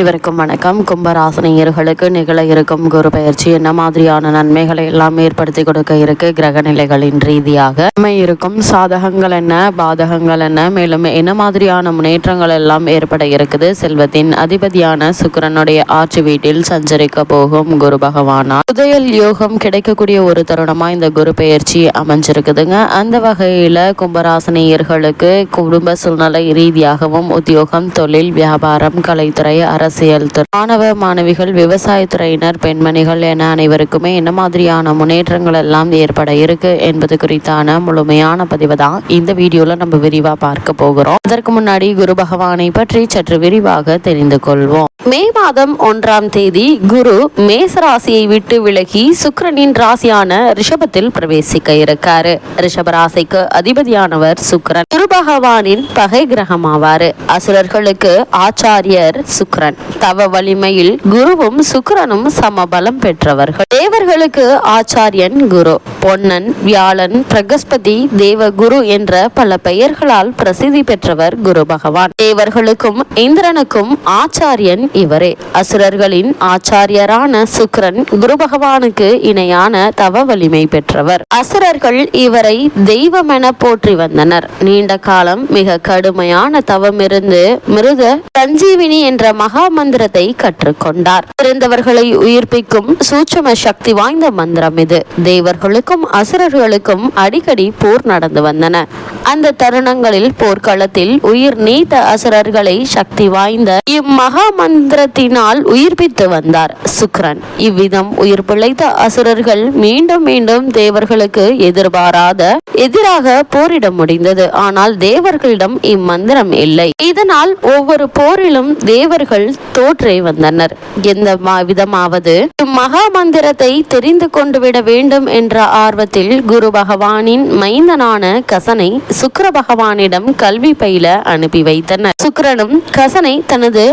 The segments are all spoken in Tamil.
இவருக்கும் வணக்கம். கும்பராசனியர்களுக்கு நிகழ இருக்கும் குரு பயிற்சி என்ன மாதிரியான நன்மைகளை எல்லாம் ஏற்படுத்தி கொடுக்க இருக்கு? கிரக நிலைகளின் ரீதியாக நம்ம இருக்கும். சாதகங்கள் என்ன? பாதகங்கள் என்ன? மேலும் என்ன மாதிரியான முன்னேற்றங்கள் எல்லாம் ஏற்பட இருக்குது? செல்வத்தின் அதிபதியான சுக்கரனுடைய ஆட்சி வீட்டில் சஞ்சரிக்க போகும் குரு பகவானா புதையல் யோகம் கிடைக்கக்கூடிய ஒரு தருணமா இந்த குரு பெயர்ச்சி அமைஞ்சிருக்குதுங்க. அந்த வகையில கும்பராசனியர்களுக்கு குடும்ப சூழ்நிலை ரீதியாகவும் உத்தியோகம் தொழில் வியாபாரம் கலைத்துறை அரசியல் துறை. மாணவ மாணவிகள் விவசாயத்துறையினர் பெண்மணிகள் என அனைவருக்குமே என்ன மாதிரியான முன்னேற்றங்கள் எல்லாம் ஏற்பட இருக்கு என்பது குறித்தான முழுமையான பதிவு தான் இந்த வீடியோல நம்ம விரிவா பார்க்க போகிறோம். அதற்கு முன்னாடி குரு பகவானை பற்றி சற்று விரிவாக தெரிந்து கொள்வோம். மே மாதம் ஒன்றாம் தேதி குரு மேச ராசியை விட்டு விலகி சுக்கரனின் ராசியான ரிஷபத்தில் பிரவேசிக்க இருக்காரு. ரிஷப ராசிக்கு அதிபதியானவர் சுக்கரன். குரு பகவானின் பகை கிரகம் ஆவாரு அசுரர்களுக்கு ஆச்சாரியர் சுக்கரன். தவ வலிமையில் குருவும் சுக்கிரனும் சமபலம் பெற்றவர்கள். தேவர்களுக்கு ஆச்சாரியன் குரு. பொன்னன் வியாழன் பிரகஸ்பதி தேவ குரு என்ற பல பெயர்களால் பிரசித்தி பெற்றவர் குரு பகவான். தேவர்களுக்கும் இந்திரனுக்கும் ஆச்சாரியன் இவரே. அசுரர்களின் ஆச்சாரியரான சுக்கிரன் குரு பகவானுக்கு இணையான தவ வலிமை பெற்றவர். அசுரர்கள் இவரை தெய்வமென போற்றி வந்தனர். நீண்ட காலம் மிக கடுமையான தவமிருந்து மிருத சஞ்சீவினி என்ற மகா மந்திரத்தை கற்றுக்கொண்டார். பிறந்தவர்களை உயிர்ப்பிக்கும் சூட்சம சக்தி வாய்ந்த மந்திரம் இது. தேவர்களுக்கும் அசுரர்களுக்கும் அடிக்கடி போர் நடந்து வந்தன. அந்த தருணங்களில் போர்க்களத்தில் உயிர் நீத்த அசுரர்களை சக்தி வாய்ந்த இம்மகா மந்திரத்தினால் உயிர்ப்பித்து வந்தார் சுக்ரன். இவ்விதம் உயிர் பிழைத்த அசுரர்கள் மீண்டும் மீண்டும் தேவர்களுக்கு எதிர்பாராத எதிராக போரிட முடிந்தது. ஆனால் தேவர்களிடம் இம்மந்திரம் இல்லை. இதனால் ஒவ்வொரு போரிலும் தேவர்கள் தோற்றே வந்தனர். எந்த விதமாவது மகா மந்திரத்தை தெரிந்து கொண்டு விட வேண்டும் என்ற ஆர்வத்தில் குரு பகவானின் மைந்தனான கசனை சுக்கர பகவானிடம் கல்வி பயில அனுப்பி வைத்தனர். சுக்கரனும் கசனை தனது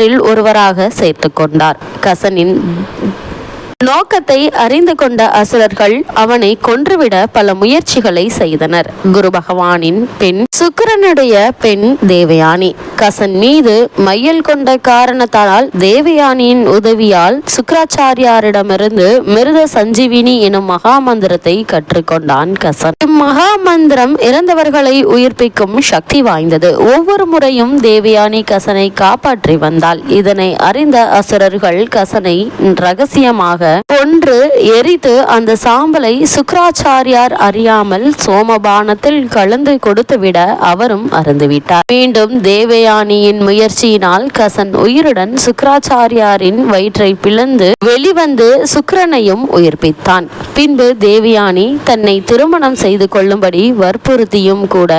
மாணக்கரில் ஒருவராக சேர்த்து கொண்டார் கசனின் நோக்கத்தை அறிந்து கொண்ட அசுரர்கள் அவனை கொன்றுவிட பல முயற்சிகளை செய்தனர். குரு பகவானின் பெண் சுக்கிரனுடைய பெண் தேவயானி. கசன் மீது மையல் கொண்ட காரணத்தால் தேவயானியின் உதவியால் சுக்கராச்சாரியாரிடமிருந்து மிருத சஞ்சீவினி எனும் மகா மந்திரத்தை கற்றுக்கொண்டான் கசன். இம்மகா மந்திரம் இறந்தவர்களை உயிர்ப்பிக்கும் சக்தி வாய்ந்தது. ஒவ்வொரு முறையும் தேவயானி கசனை காப்பாற்றி வந்தாள். இதனை அறிந்த அசுரர்கள் கசனை ரகசியமாக கொன்று எரித்து அந்த சாம்பலை சுக்கராச்சாரியார் அறியாமல் சோமபானத்தில் கலந்து கொடுத்துவிட அவரும் அறந்துவிட்டார். மீண்டும் தேவயானியின் முயற்சியினால் கசன் உயிருடன் சுக்கராச்சாரியாரின் வயிற்றை பிளந்து வெளிவந்து சுக்கரனையும் உயிர்ப்பித்தான். பின்பு தேவயானி தன்னை திருமணம் செய்து கொள்ளும்படி வற்புறுத்தியும் கூட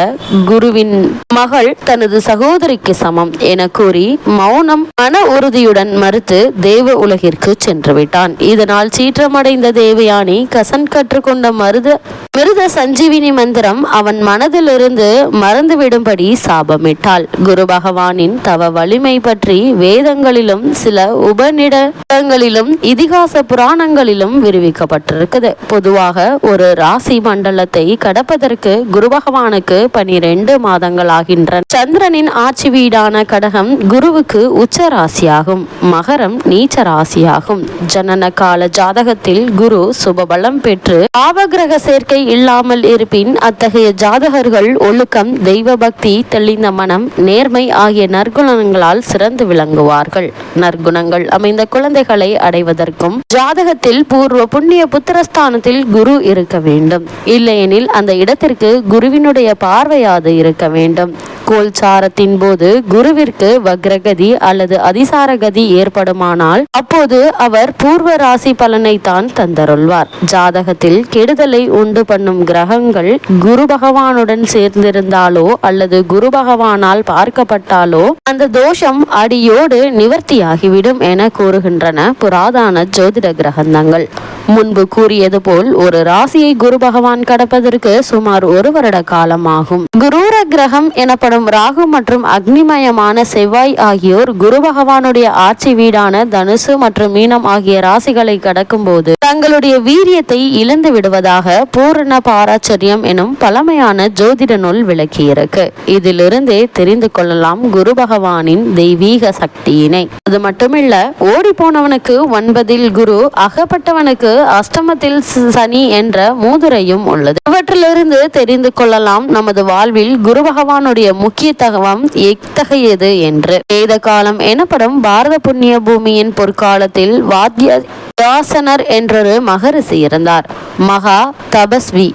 குருவின் மகள் தனது சகோதரிக்கு சமம் என கூறி மௌனம் மன உறுதியுடன் மறுத்து தேவ உலகிற்கு சென்றுவிட்டான். இது இதனால் சீற்றமடைந்த தேவயானி கசன் கற்றுக்கொண்ட மருத மிருத சஞ்சீவினி மந்திரம் அவன் மனதிலிருந்து மறந்துவிடும்படி சாபமிட்டாள். குரு பகவானின் தவ வலிமை பற்றி வேதங்களிலும் சில உபநிடங்களிலும் இதிகாச புராணங்களிலும் விரிவிக்கப்பட்டிருக்குது. பொதுவாக ஒரு ராசி மண்டலத்தை கடப்பதற்கு குரு பகவானுக்கு பனிரெண்டு மாதங்கள் ஆகின்றன. சந்திரனின் ஆட்சி வீடான கடகம் குருவுக்கு உச்ச ராசியாகும் மகரம் நீச்ச ராசியாகும் ஜனன கால ஜாதகத்தில் குரு சுபபலம் பெற்று பாவகிரக சேர்க்கை இல்லாமல் இருப்பின் அத்தகைய ஜாதகர்கள் ஒழுக்கம் தெய்வ பக்தி தெளிந்த மனம் நேர்மை ஆகிய நற்குணங்களால் சிறந்து விளங்குவார்கள். நற்குணங்கள் அமைந்த குழந்தைகளை அடைவதற்கும் ஜாதகத்தில் பூர்வ புண்ணிய புத்திரஸ்தானத்தில் குரு இருக்க வேண்டும். இல்லையெனில் அந்த இடத்திற்கு குருவினுடைய பார்வையாது இருக்க வேண்டும். கோல்சாரத்தின் போது குருவிற்கு வக்ரகதி அல்லது அதிசாரகதி ஏற்படுமானால் அப்போது அவர் பூர்வ ராசி பலனை தான் தந்தருள்வார். ஜாதகத்தில் கெடுதலை உண்டு பண்ணும் கிரகங்கள் குரு பகவானுடன் சேர்ந்திருந்தாலோ அல்லது குரு பகவானால் பார்க்கப்பட்டாலோ அந்த தோஷம் அடியோடு நிவர்த்தியாகிவிடும் என கூறுகின்றன புராதான ஜோதிட கிரகந்தங்கள் முன்பு கூறியது போல் ஒரு ராசியை குரு பகவான் கடப்பதற்கு சுமார் ஒரு வருட காலம் ஆகும் குரூர கிரகம் எனப்படும் மற்றும் ராகு மற்றும் அக்னிமயமான செவ்வாய் ஆகியோர் குரு பகவானுடைய ஆட்சி வீடான தனுசு மற்றும் மீனம் ஆகிய ராசிகளை கடக்கும் போது தங்களுடைய வீரியத்தை இழந்து விடுவதாக பூரண பாராச்சரியம் எனும் பழமையான ஜோதிட நூல் விளக்கியிருக்கு. இதிலிருந்தே தெரிந்து கொள்ளலாம் குரு பகவானின் தெய்வீக சக்தியினை. அது மட்டுமில்ல ஓடி போனவனுக்கு ஒன்பதில் குரு அகப்பட்டவனுக்கு அஷ்டமத்தில் சனி என்ற மூதுரையும் உள்ளது. இவற்றிலிருந்து தெரிந்து கொள்ளலாம் நமது வாழ்வில் குரு பகவானுடைய முக்கியத்துவம் எத்தகையது என்று. வேத காலம் எனப்படும் பாரத புண்ணிய பூமியின் பொற்காலத்தில் வாத்திய வியாசனர் என்றொரு மகரிஷி இருந்தார் மகா தபஸ்வி.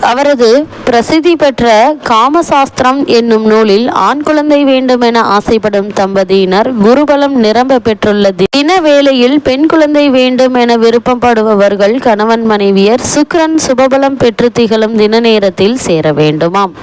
அவரது பிரசித்தி பெற்ற காமசாஸ்திரம் என்னும் நூலில் ஆண் குழந்தை வேண்டும் என ஆசைப்படும் தம்பதியினர் குருபலம் நிரம்ப பெற்றுள்ள தின வேளையில் பெண் குழந்தை வேண்டும் என விருப்பப்படுபவர்கள் கணவன் மனைவியர் சுக்ரன் சுபபலம் பெற்று திகழும் தின நேரத்தில் சேர வேண்டுமாம்.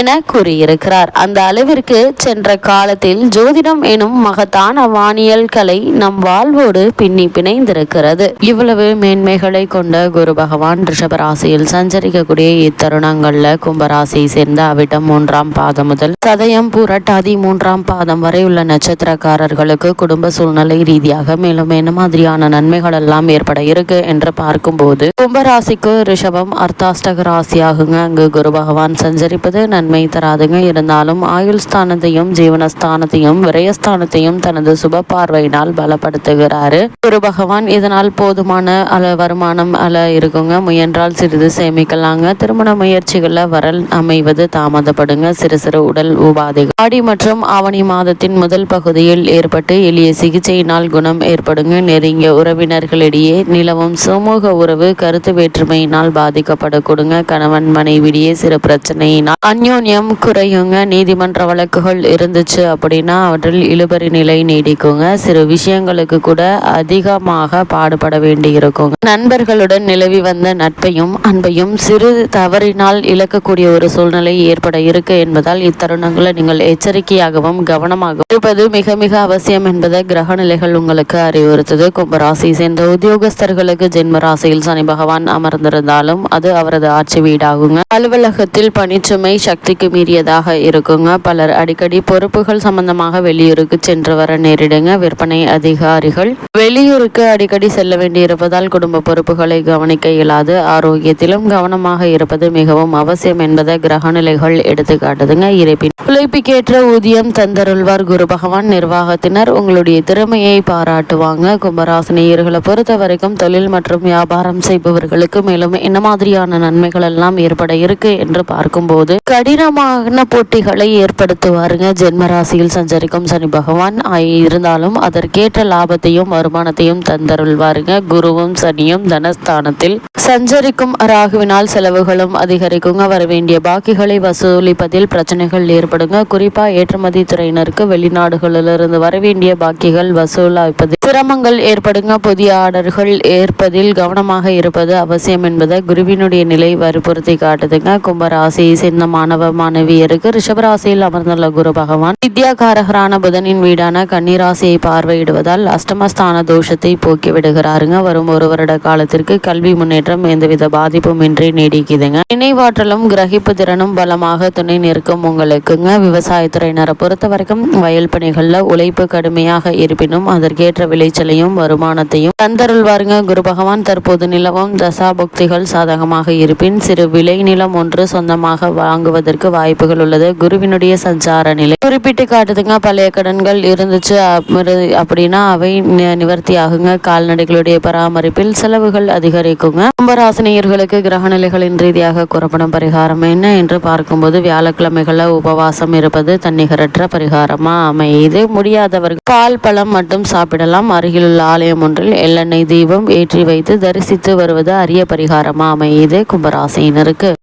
என கூறியிருக்கிறார். அந்த அளவிற்கு சென்ற காலத்தில் ஜோதிடம் எனும் மகத்தான வானியல் கலை நம் வாழ்வோடு பின்னி பிணைந்திருக்கிறது. இவ்வளவு மேன்மைகளை கொண்ட குரு பகவான் ரிஷபராசியில் சஞ்சரிக்கக்கூடிய இத்தருணங்கள்ல கும்பராசியை சேர்ந்த அவிட்டம் மூன்றாம் பாதம் முதல் சதயம் புரட்டாதி மூன்றாம் பாதம் வரை உள்ள நட்சத்திரக்காரர்களுக்கு குடும்ப சூழ்நிலை ரீதியாக மேலும் என்ன மாதிரியான நன்மைகள் எல்லாம் ஏற்பட இருக்கு என்று பார்க்கும்போது கும்பராசிக்கு ரிஷபம் அர்த்தாஷ்டக ராசியாகுங்க. அங்கு குரு பகவான் சஞ்சரிப்பது நன்மை தராதுங்க. இருந்தாலும் ஆயுள் ஸ்தானத்தையும் ஜீவனஸ்தானத்தையும் விரயஸ்தானத்தையும் தனது சுப பார்வையினால் பலப்படுத்துகிறாரு. குரு பகவான் இதனால் போதுமான அல வருமானம் அல இருக்குங்க. முயன்றால் சிறிது சேமிக்கலாங்க. திருமண முயற்சிகள்ல வரல் அமைவது தாமதப்படுங்க. சிறு சிறு உடல் உபாதைகள். ஆடி மற்றும் ஆவணி மாதத்தின் முதல் பகுதியில் ஏற்பட்டு எளிய சிகிச்சையினால் குணம் ஏற்படுங்க. நெருங்கிய உறவினர்களிடையே நிலவும் சமூக உறவு கருத்து வேற்றுமையினால் பாதிக்கப்படக்கூடுங்க கணவன் மனைவிடையே சிறு பிரச்சனையினால் அந்யோ அந்யோன்யம் குறையுங்க. நீதிமன்ற வழக்குகள் இருந்துச்சு அப்படின்னா அவற்றில் இழுபறி நிலை நீடிக்குங்க. சிறு விஷயங்களுக்கு கூட அதிகமாக பாடுபட வேண்டி இருக்குங்க நண்பர்களுடன் நிலவி வந்த நட்பையும் அன்பையும் சிறு தவறினால் இழக்கக்கூடிய ஒரு சூழ்நிலை ஏற்பட இருக்கு என்பதால் இத்தருணங்களை நீங்கள் எச்சரிக்கையாகவும் கவனமாகவும் இருப்பது மிக மிக அவசியம் என்பதை கிரக நிலைகள் உங்களுக்கு அறிவுறுத்தது. கும்பராசி சேர்ந்த உத்தியோகஸ்தர்களுக்கு ஜென்ம ராசியில் சனி பகவான் அமர்ந்திருந்தாலும் அது அவரது ஆட்சி வீடாகுங்க. அலுவலகத்தில் பணிச்சுமை சக்திக்கு மீறியதாக இருக்குங்க. பலர் அடிக்கடி பொறுப்புகள் சம்பந்தமாக வெளியூருக்கு சென்று வர நேரிடுங்க. விற்பனை அதிகாரிகள் வெளியூருக்கு அடிக்கடி செல்ல வேண்டியிருப்பதால் குடும்ப பொறுப்புகளை கவனிக்க இயலாது. ஆரோக்கியத்திலும் கவனமாக இருப்பது மிகவும் அவசியம் என்பதை கிரகநிலைகள் எடுத்து காட்டுதுங்க. இருப்பின் உழைப்புக்கேற்ற ஊதியம் தந்தருள்வார் குரு பகவான். நிர்வாகத்தினர் உங்களுடைய திறமையை பாராட்டுவாங்க. கும்பராசினியர்களை பொறுத்த வரைக்கும் தொழில் மற்றும் வியாபாரம் செய்பவர்களுக்கு மேலும் என்ன மாதிரியான நன்மைகள் எல்லாம் ஏற்பட இருக்கு என்று பார்க்கும்போது கடினமான போட்டிகளை ஏற்படுத்துவாருங்க. ஜென்ம ராசியில் சஞ்சரிக்கும் சனி பகவான். இருந்தாலும் அதற்கேற்ற லாபத்தையும் வருமானத்தையும் தந்தருள்வாருங்க. குருவும் சனியும் தனஸ்தானத்தில் சஞ்சரிக்கும். ராகுவினால் செலவுகளும் அதிகரிக்குங்க. வர வேண்டிய பாக்கிகளை வசூலிப்பதில் பிரச்சனைகள் ஏற்படுங்க. குறிப்பா ஏற்றுமதி துறையினருக்கு வெளிநாடுகளிலிருந்து வர வேண்டிய பாக்கிகள் வசூலிப்பதில் சிரமங்கள் ஏற்படுங்க. புதிய ஆர்டர்கள் ஏற்பதில் கவனமாக இருப்பது அவசியம் என்பதை குருவினுடைய நிலை வற்புறுத்தி காட்டுதுங்க. கும்பராசி சின்ன மாணவ மாணவியருக்கு ரிஷபராசியில் அமர்ந்துள்ள குரு பகவான் வித்யாகாரகரான புதனின் வீடான கன்னிராசியை பார்வையிடுவதால் அஷ்டமஸ்தான தோஷத்தை போக்கி விடுகிறாருங்க. வரும் ஒரு வருட காலத்திற்கு கல்வி முன்னேற்றம் எந்தவித பாதிப்பும் இன்றி நீடிக்குதுங்க. நினைவாற்றலும் கிரகிப்பு திறனும் பலமாக துணை நிற்கும் உங்களுக்குங்க. விவசாயத்துறையினரை பொறுத்த வரைக்கும் வயல் பணிகளில் உழைப்பு கடுமையாக இருப்பினும் அதற்கேற்ற விளைச்சலையும் வருமானத்தையும் தந்தருள்வாருங்க. குரு பகவான் தற்போது நிலவும் தசாபுக்திகள் சாதகமாக இருப்பின் சிறு விளை நிலம் ஒன்று சொந்தமாக வாங்குவது வாங்குவதற்கு வாய்ப்புகள் உள்ளது. குருவினுடைய சஞ்சார நிலை. குறிப்பிட்டு காட்டுதுங்க பழைய கடன்கள் இருந்துச்சு அப்படின்னா அவை நி- நிவர்த்தி ஆகுங்க கால்நடைகளுடைய பராமரிப்பில் செலவுகள் அதிகரிக்குங்க. கும்பராசினியர்களுக்கு கிரக நிலைகளின் ரீதியாக கூறப்படும் பரிகாரம் என்ன என்று பார்க்கும்போது வியாழக்கிழமைகளில் உபவாசம் இருப்பது தன்னிகரற்ற பரிகாரமா அமையுது. முடியாதவர்கள் பால் பழம் மட்டும் சாப்பிடலாம். அருகிலுள்ள ஆலயம் ஒன்றில் எள்ளெண்ணெய் தீபம் ஏற்றி வைத்து தரிசித்து வருவது அரிய பரிகாரமா அமையுது கும்பராசினருக்கு